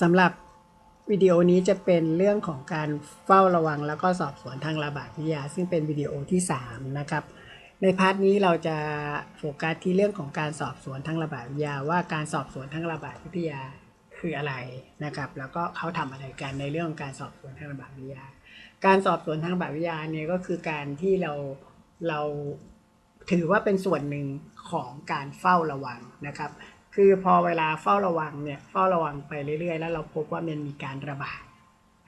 สำหรับวิดีโอนี้จะเป็นเรื่องของการเฝ้าระวังแล้วก็สอบสวนทางระบาดวิทยา ซึ่งเป็นวิดีโอที่ 3 นะครับ ในพาร์ทนี้เราจะโฟกัสที่เรื่องของการสอบสวนทางระบาดวิทยา ว่าการสอบสวนทางระบาดวิทยาคืออะไรนะครับ แล้วก็เขาทำอะไรกันในเรื่องของการสอบสวนทางระบาดวิทยา การสอบสวนทางระบาดวิทยาเนี่ยก็คือการที่เราเราถือว่าเป็นส่วนหนึ่งของการเฝ้าระวังนะครับ คือพอเวลาเฝ้าระวังเนี่ยเฝ้าระวังไปเรื่อยๆ แล้วเราพบว่ามันมีการระบาด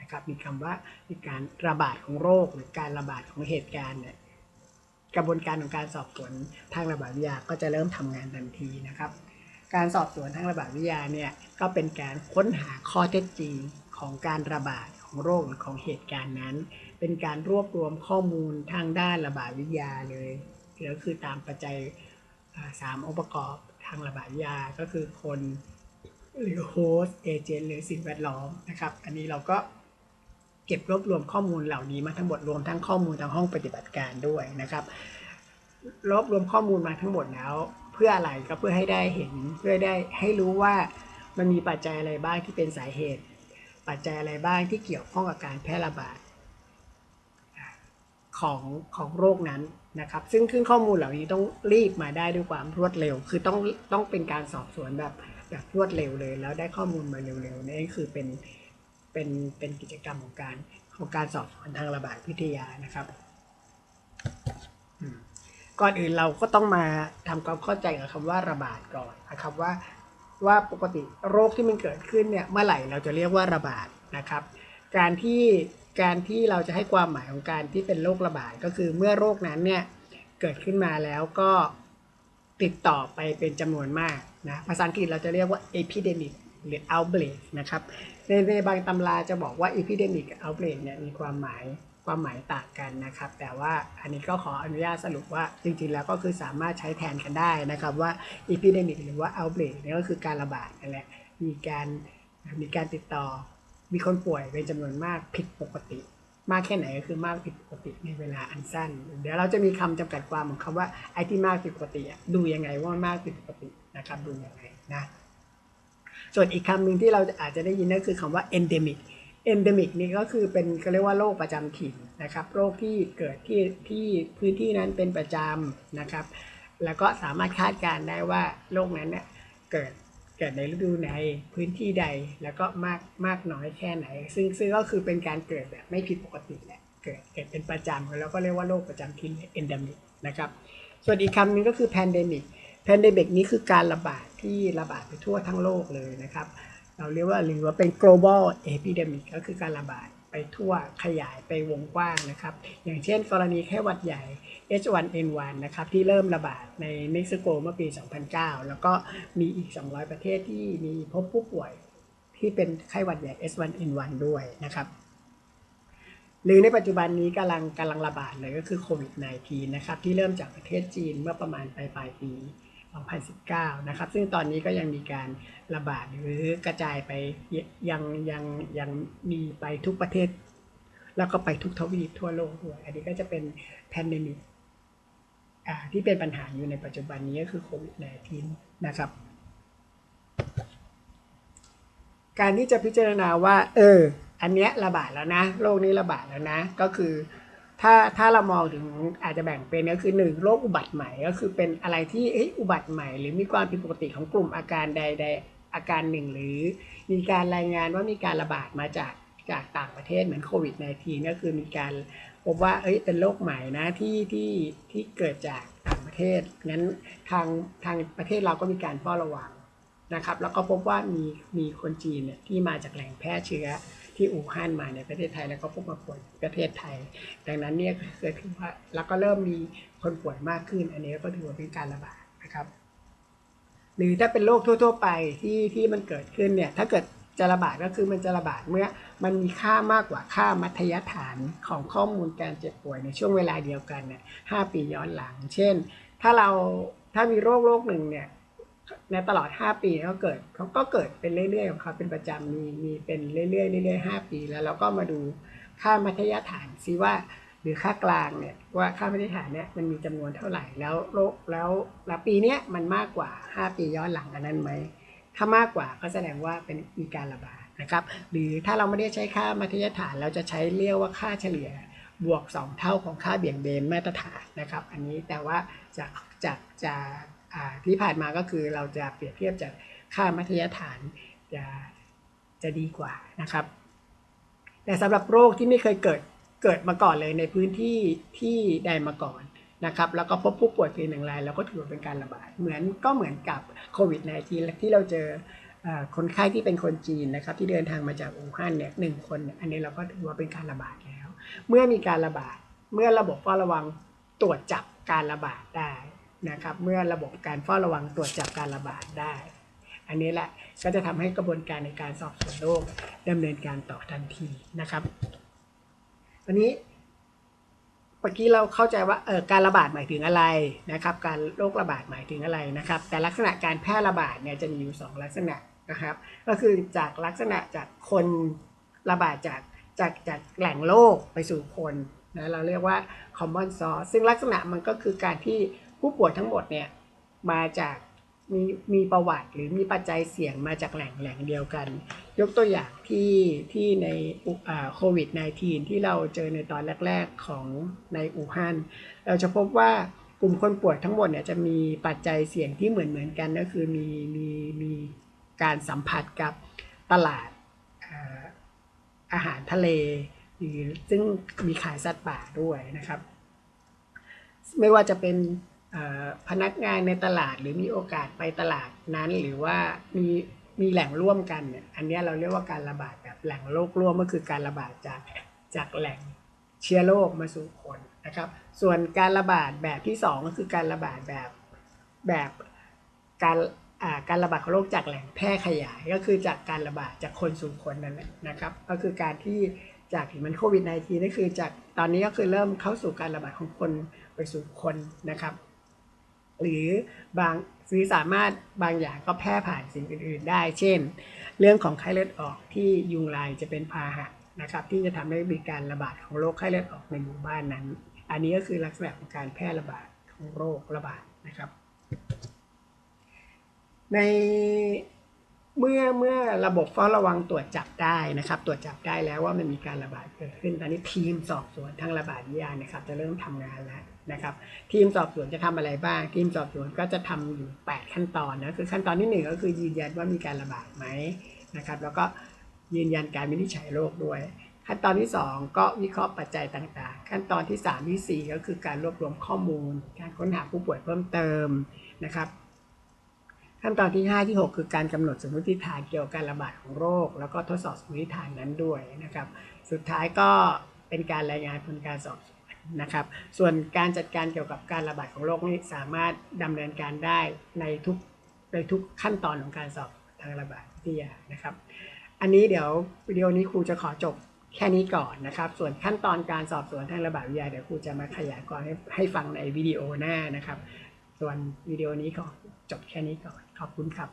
นะครับมีคำว่ามีการระบาดของโรคหรือการระบาดของเหตุการณ์เนี่ยกระบวนการของการสอบสวนทางระบาดวิทยาก็จะเริ่มทำงานทันทีนะครับ การสอบสวนทางระบาดวิทยาเนี่ยก็เป็นการค้นหาข้อเท็จจริงของการระบาดของโรคหรือของเหตุการณ์นั้น เป็นการรวบรวมข้อมูลทางด้านระบาดวิทยาเลยก็คือตามปัจจัยอ่าสามองค์ประกอบางระบาดวิทยาก็คือคนหรือโฮสต์เอเจนต์หรือสิ่งแวดล้อมนะครับ อันนี้เราก็เก็บรวบรวมข้อมูลเหล่านี้มาทั้งหมดรวมทั้งข้อมูลทางห้องปฏิบัติการด้วยนะครับ รวบรวมข้อมูลมาทั้งหมดแล้ว เพื่ออะไรก็เพื่อให้ได้เห็นเพื่อได้ให้รู้ว่ามันมีปัจจัยอะไรบ้างที่เป็นสาเหตุ ปัจจัยอะไรบ้างที่เกี่ยวข้องกับการแพร่ระบาด ของของโรคนั้นนะครับ ซึ่งขึ้นข้อมูลเหล่านี้ต้องรีบมาได้ด้วยความรวดเร็ว คือต้องต้องเป็นการสอบสวนแบบแบบรวดเร็วเลย แล้วได้ข้อมูลมาเร็วๆนี่คือเป็นเป็นเป็นกิจกรรมของการของการสอบสวนทางระบาดวิทยานะครับก่อนอื่นเราก็ต้องมาทำความเข้าใจกับคำว่าระบาดก่อนนะครับว่าว่าปกติโรคที่มันเกิดขึ้นเนี่ยเมื่อไหร่เราจะเรียกว่าระบาดนะครับ การที่ การที่เราจะให้ความหมายของการที่เป็นโรคระบาดก็คือเมื่อโรคนั้นเนี่ยเกิดขึ้นมาแล้วก็ติดต่อไปเป็นจำนวนมากนะภาษาอังกฤษเราจะเรียกว่า epidemic หรือ outbreak นะครับในในบางตำราจะบอกว่า epidemic กับ outbreak เนี่ยมีความหมายความหมายต่างกันนะครับ แต่ว่าอันนี้ก็ขออนุญาตสรุปว่าจริงๆแล้วก็คือสามารถใช้แทนกันได้นะครับว่า epidemic หรือว่า outbreak เนี่ยก็คือการระบาดนั่นแหละมีการมีการติดต่อ มีคนป่วยเป็นจำนวนมากผิดปกติ มากแค่ไหนก็คือมากผิดปกติในเวลาอันสั้น เดี๋ยวเราจะมีคำจำกัดความของคำว่าไอ้ที่มากผิดปกติอะดูยังไงว่ามันมากผิดปกตินะครับดูยังไงนะส่วนอีกคำหนึ่งที่เราอาจจะได้ยินก็คือคำว่า endemic endemic นี่ก็คือเป็นเขาเรียกว่าโรคประจำถิ่นนะครับ โรคที่เกิดที่ที่พื้นที่นั้นเป็นประจำนะครับ แล้วก็สามารถคาดการณ์ได้ว่าโรคนั้นเนี่ยเกิด เกิดในฤดูไหนพื้นที่ใดแล้วก็มากมากน้อยแค่ไหน ซึ่งซึ่งก็คือเป็นการเกิดแบบไม่ผิดปกติแหละเกิดเกิดเป็นประจำแล้วก็เรียกว่าโรคประจำถิ่น endemic นะครับ ส่วนอีกคำหนึ่งก็คือ pandemic pandemic นี้คือการระบาดที่ระบาดไปทั่วทั้งโลกเลยนะครับ เราเรียกว่าหรือว่าเป็น global epidemic ก็คือการระบาด ไปทั่วขยายไปวงกว้างนะครับ อย่างเช่นกรณีแค่หวัดใหญ่ H1N1 นะครับที่เริ่มระบาดในเม็กซิโกเมื่อปี 2009 แล้วก็มีอีก 200 ประเทศที่มีพบผู้ป่วยที่เป็นไข้หวัดใหญ่ H1N1 ด้วยนะครับหรือในปัจจุบันนี้กำลังกำลังระบาดเลยก็คือโควิด -19 นะครับที่เริ่มจากประเทศจีนเมื่อประมาณปลายปลายปี 2019 นะครับ ซึ่งตอนนี้ก็ยังมีการระบาดหรือกระจายไปยังยังยังมีไปทุกประเทศ แล้วก็ไปทุกทวีปทั่วโลกด้วย อันนี้ก็จะเป็นแพนเดมิกที่เป็นปัญหาอยู่ในปัจจุบันนี้ก็คือโควิด -19 นะครับ การที่จะพิจารณาว่า เออ อันเนี้ยระบาดแล้วนะ โรคนี้ระบาดแล้วนะ ก็คือ ถ้าถ้าเรามองถึงอาจจะแบ่งเป็นก็คือหนึ่งโรคอุบัติใหม่ก็คือเป็นอะไรที่อ,อุบัติใหม่ หรือมีความผิดปกติของกลุ่มอาการใดใดอาการหนึ่ง หรือมีการรายงานว่ามีการระบาดมาจากจากต่างประเทศเหมือนโควิด -19 ก็คือมีการพบว่าเอ้ยเป็นโรคใหม่นะที่ที่ที่เกิดจากต่างประเทศงั้นทางทางประเทศเราก็มีการเฝ้าระวังนะครับ แล้วก็พบว่ามีมีคนจีนเนี่ยที่มาจากแหล่งแพร่เชื้อ ที่อู่ฮั่นมาในประเทศไทยแล้วก็พบมาป่วยในประเทศไทย ดังนั้นเนี่ยเกิดขึ้นว่าแล้วก็เริ่มมีคนป่วยมากขึ้น อันนี้ก็ถือว่าเป็นการระบาดนะครับ หรือถ้าเป็นโรคทั่ว ๆ ไปที่ที่มันเกิดขึ้นเนี่ยถ้าเกิดจะระบาดก็คือมันจะระบาดเมื่อมันมีค่ามากกว่าค่ามัธยฐานของข้อมูลการเจ็บป่วยในช่วงเวลาเดียวกันเนี่ยหปีย้อนหลัง เช่น ถ้าเราถ้ามีโรคโรคหนึ่งเนี่ย ในตลอด 5 ปีเขาเกิดเขาก็เกิดเป็นเรื่อยๆของเขาเป็นประจำมีมีเป็นเรื่อยๆเรื่อยๆ5ปี แล้วเราก็มาดูค่ามัธยฐานซิว่าหรือค่ากลางเนี่ยว่าค่ามัธยฐานเนี่ยมันมีจำนวนเท่าไหร่แล้วโรคแล้วแล้วปีเนี้ยมันมากกว่า 5 ปีย้อนหลังอันนั้นไหมถ้ามากกว่าก็แสดงว่าเป็นมีการระบาดนะครับ หรือถ้าเราไม่ได้ใช้ค่ามัธยฐาน เราจะใช้เรียกว่าค่าเฉลี่ยบวก 2 เท่าของค่าเบี่ยงเบนมาตรฐานนะครับ อันนี้แต่ว่าจากจากจาก ที่ผ่านมาก็คือเราจะเปรียบเทียบจากค่ามัธยฐานจะจะดีกว่านะครับ แต่สำหรับโรคที่ไม่เคยเกิดเกิดมาก่อนเลยในพื้นที่ที่ใดมาก่อนนะครับแล้วก็พบผู้ป่วยเพียงหนึ่งรายเราก็ถือว่าเป็นการระบาดเหมือนก็เหมือนกับโควิด -19 ที่เราเจออคนไข้ที่เป็นคนจีนนะครับที่เดินทางมาจากอู่ฮั่นเนี่ยหนึ่งคน อันนี้เราก็ถือว่าเป็นการระบาดแล้ว เมื่อมีการระบาด เมื่อระบบเฝ้าระวังตรวจจับการระบาดได้ นะครับเมื่อระบบการเฝ้าระวังตรวจจับการระบาดได้ อันนี้แหละก็จะทำให้กระบวนการในการสอบสวนโรคดำเนินการต่อทันทีนะครับวันนี้เมื่อกี้เราเข้าใจว่าเออการระบาดหมายถึงอะไรนะครับ การโรคระบาดหมายถึงอะไรนะครับ แต่ลักษณะการแพร่ระบาดเนี่ยจะมีอยู่สองลักษณะนะครับ ก็คือจากลักษณะจากคนระบาดจากจากจากแหล่งโรคไปสู่คนนะเราเรียกว่า common source ซึ่งลักษณะมันก็คือการที่ ผู้ป่วยทั้งหมดเนี่ยมาจากมีมีประวัติหรือมีปัจจัยเสี่ยงมาจากแหล่งแหล่งเดียวกัน ยกตัวอย่างที่ที่ในโควิด -19 ที่เราเจอในตอนแรก ๆของในอู่ฮั่นเราจะพบว่ากลุ่มคนป่วยทั้งหมดเนี่ยจะมีปัจจัยเสี่ยงที่เหมือนเหมือนกันก็คือมีมีมีการสัมผัสกับตลาดอาหารทะเลหรือซึ่งมีขายสัตว์ป่าด้วยนะครับ ไม่ว่าจะเป็น พนักงานในตลาดหรือมีโอกาสไปตลาดนั้น หรือว่ามีมีแหล่งร่วมกันเนี่ยอันนี้เราเรียกว่าการระบาดแบบแหล่งโรคร่วมก็คือการระบาดจากจากแหล่งเชื้อโรคมาสู่คนนะครับ ส่วนการระบาดแบบที่สองก็คือการระบาดแบบแบบการอ่าการระบาดของโรคจากแหล่งแพร่ขยายก็คือจากการระบาดจากคนสู่คนนั่นแหละนะครับ ก็คือการที่จากที่มันโควิด -19 นั่นคือจากตอนนี้ก็คือเริ่มเข้าสู่การระบาดของคนไปสู่คนนะครับ หรือบางหรือสามารถบางอย่างก็แพร่ผ่านสิ่งอื่นๆได้ เช่น เรื่องของไข้เลือดออกที่ยุงลายจะเป็นพาหะนะครับที่จะทำให้มีการระบาดของโรคไข้เลือดออกในหมู่บ้านนั้น อันนี้ก็คือลักษณะของการแพร่ระบาดของโรคระบาดนะครับ ในเมื่อเมื่อระบบเฝ้าระวังตรวจจับได้นะครับ ตรวจจับได้แล้วว่ามันมีการระบาดเกิดขึ้นตอนนี้ทีมสอบสวนทางระบาดวิทยานะครับ จะเริ่มทำงานแล้ว นะครับทีมสอบสวนจะทำอะไรบ้าง ทีมสอบสวนก็จะทำอยู่ 8 ขั้นตอนนะคือขั้นตอนที่หนึ่งก็คือยืนยันว่ามีการระบาดไหมนะครับแล้วก็ยืนยันการวินิจฉัยโรคด้วย ขั้นตอนที่ 2 ก็วิเคราะห์ปัจจัยต่าง ๆ ขั้นตอนที่ 3 ที่ 4 ก็คือการรวบรวมข้อมูล การค้นหาผู้ป่วยเพิ่มเติมนะครับขั้นตอนที่ 5 ที่ 6 คือการกำหนดสมมติฐานเกี่ยวกับการระบาดของโรค แล้วก็ทดสอบสมมติฐานนั้นด้วยนะครับ สุดท้ายก็เป็นการรายงานผลการสอบสวน นะครับ ส่วนการจัดการเกี่ยวกับการระบาดของโรคนี้สามารถดำเนินการได้ในทุกในทุกขั้นตอนของการสอบทางระบาดวิทยานะครับ อันนี้เดี๋ยววิดีโอนี้ครูจะขอจบแค่นี้ก่อนนะครับ ส่วนขั้นตอนการสอบสวนทางระบาดวิทยาเดี๋ยวครูจะมาขยายความให้ให้ฟังในวิดีโอหน้านะครับ ส่วนวิดีโอนี้ขอจบแค่นี้ก่อน ขอบคุณครับ